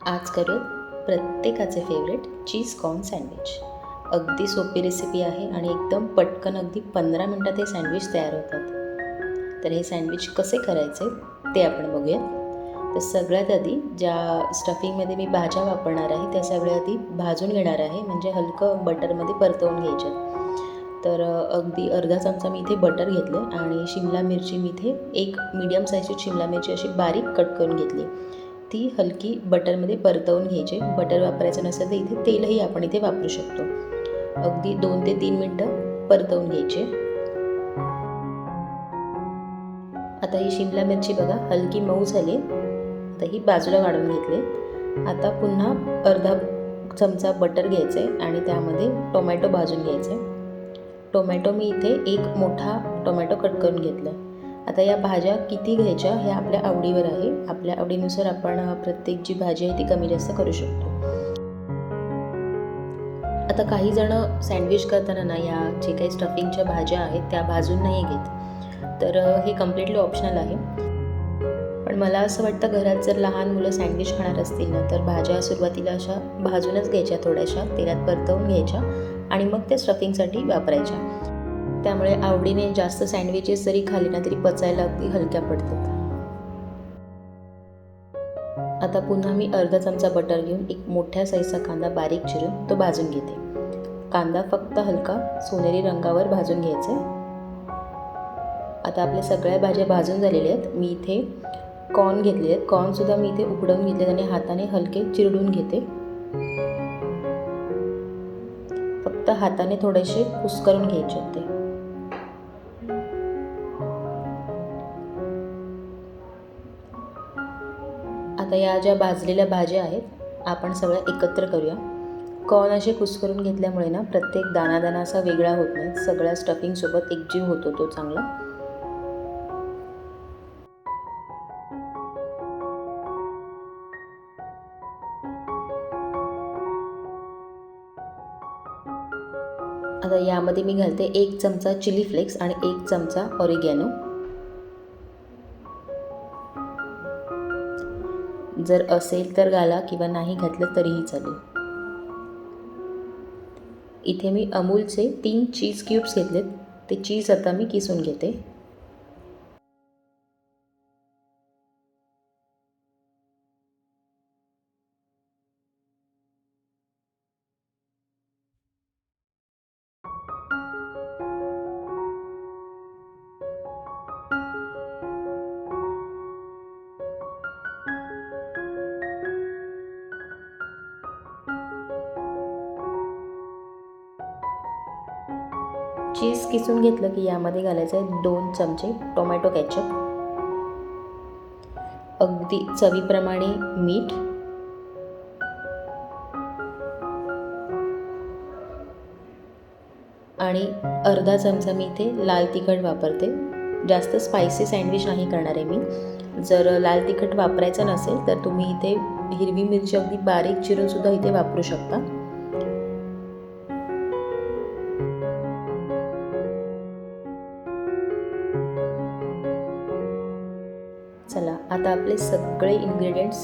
आज करू प्रत्येकाचे फेवरेट चीज कॉर्न सँडविच अगदी सोपी रेसिपी आहे आणि एकदम पटकन अगदी पंधरा मिनटात हे सँडविच तयार होतात. तर हे सँडविच कसे करायचे ते आपण बघूया. तर सगळ्यात आधी ज्या स्टफिंगमध्ये मी भाज्या वापरणार आहे त्या सगळ्या आधी भाजून घेणार आहे म्हणजे हलकं बटरमध्ये परतवून घ्यायच्या तर अगदी अर्धा चमचा मी इथे बटर घेतलं आणि शिमला मिरची मी इथे एक मीडियम साईजची शिमला मिरची अशी बारीक कट करून घेतली. ती हलकी बटरमध्ये परतवून घ्यायची. बटर वापरायचं नसेल तर इथे तेलही आपण इथे वापरू शकतो. अगदी दोन ते तीन मिनटं परतवून घ्यायचे. आता ही शिमला मिरची बघा हलकी मऊ झाली. आता ही बाजूला काढून घेतली. आता पुन्हा अर्धा चमचा बटर घ्यायचे आणि त्यामध्ये टोमॅटो भाजून घ्यायचे. टोमॅटो मी इथे एक मोठा टोमॅटो कट करून घेतला आता या भाज्या किती घ्यायच्या हे आपल्या आवडीवर आहे. आपल्या आवडीनुसार आपण प्रत्येक जी भाजी आहे ती कमी जास्त करू शकतो. आता काही जण सँडविच करताना ना या जे काही स्टफिंगच्या भाज्या आहेत त्या भाजून नाही घेत. तर हे कम्प्लिटली ऑप्शनल आहे. पण मला असं वाटतं घरात जर लहान मुलं सँडविच खाणार असतील ना तर भाज्या सुरुवातीला अशा भाजूनच घ्यायच्या थोड्याशा तेलात परतवून घ्यायच्या आणि मग त्या स्टफिंगसाठी वापरायच्या. त्यामुळे आवडीने जास्त सँडविचेस जरी खाली ना तरी पचायला अगदी हलक्या पडतात. आता पुन्हा मी अर्धा चमचा बटर घेऊन एक मोठ्या साईजचा कांदा बारीक चिरून तो भाजून घेते. कांदा फक्त हलका सोनेरी रंगावर भाजून घ्यायचा आहे. आता आपल्या सगळ्या भाज्या भाजून झालेल्या आहेत. मी इथे कॉर्न घेतले आहेत. कॉर्नसुद्धा मी इथे उकडवून घेतले आणि हाताने हलके चिरडून घेते. फक्त हाताने थोडेसे कुस्करून घ्यायचे होते या ज्या भाजलेल्या भाज्या आहेत आपण सगळ्या एकत्र करूया. कॉर्न असे कुस्करून घेतल्यामुळे ना प्रत्येक दाना असा वेगळा होत नाही. सगळ्या स्टफिंगसोबत एकजीव होतो तो चांगला. आता यामध्ये मी घालते एक चमचा चिली फ्लेक्स आणि एक चमचा ऑरिगॅनो. जर असेल तर घाला किंवा नाही घातलं तरीही चालेल. इथे मी अमूलचे तीन चीज क्यूब्स घेतलेत. ते चीज आता मी किसून घेते. चीज किसून घेतलं की यामध्ये घालायचं आहे दोन चमचे टोमॅटो कॅचअप अगदी चवीप्रमाणे मीठ. आणि अर्धा चमचा मी इथे लाल तिखट वापरते. जास्त स्पायसी सँडविच नाही करणार आहे मी. जर लाल तिखट वापरायचं नसेल तर तुम्ही इथे हिरवी मिरची अगदी बारीक चिरूनसुद्धा इथे वापरू शकता. आता आपले सगळे इन्ग्रेडियंट्स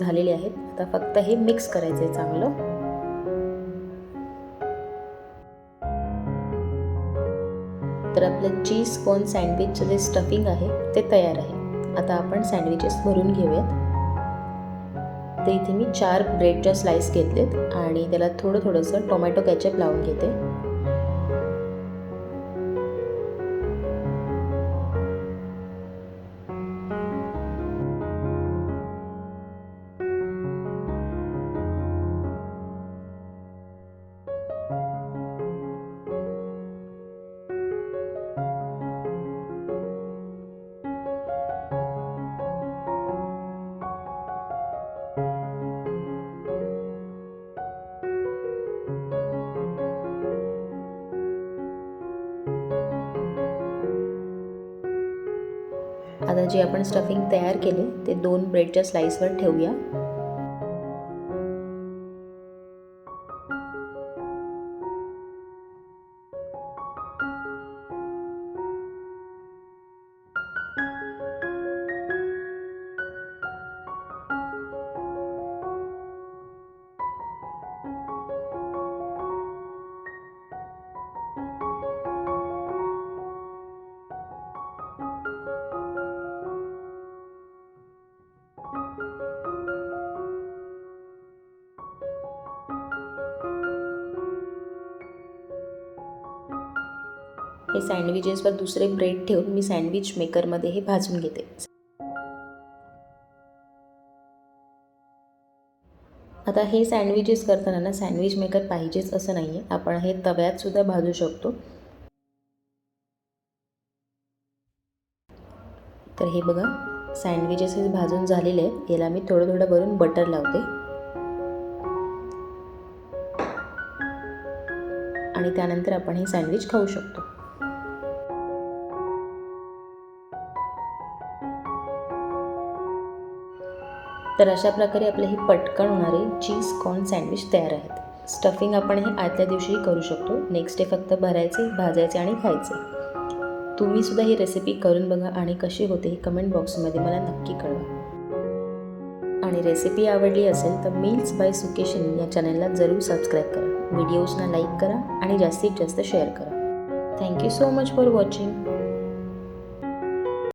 झालेले आहेत. आता फक्त हे मिक्स करायचं आहे चांगलं. तर आपलं चीज कोन सँडविचचं जे स्टफिंग आहे ते तयार आहे. आता आपण सँडविचेस भरून घेऊयात. तर इथे मी चार ब्रेडच्या स्लाईस घेतलेत आणि त्याला थोडं थोडंसं टोमॅटो कॅचअप लावून घेते. आता जे आपण स्टफिंग तयार केले ते दोन ब्रेडच्या स्लाईसवर ठेवूया. हे सँडविचेसवर दुसरे ब्रेड ठेवून मी सँडविच मेकरमध्ये हे भाजून घेते. आता हे सँडविचेस करताना ना सँडविच मेकर पाहिजेच असं नाही आहे आपण हे तव्यात सुद्धा भाजू शकतो. तर हे बघा सँडविचेस हे भाजून झालेले आहेत. याला मी थोडं थोडं भरून बटर लावते. आणि त्यानंतर आपण हे सँडविच खाऊ शकतो. तर अशा प्रकारे आपले हे पटकन होणारे चीज कॉर्न सँडविच तयार आहेत. स्टफिंग आपण हे आदल्या दिवशीही करू शकतो. नेक्स्ट डे फक्त भरायचे भाजायचे आणि खायचे. तुम्हीसुद्धा ही रेसिपी करून बघा आणि कशी होते हे कमेंट बॉक्समध्ये मला नक्की कळवा. आणि रेसिपी आवडली असेल तर मील्स बाय सुकेशन या चॅनलला जरूर सबस्क्राईब करा. व्हिडिओजना लाईक करा आणि जास्तीत जास्त शेअर करा. Thank you so much for watching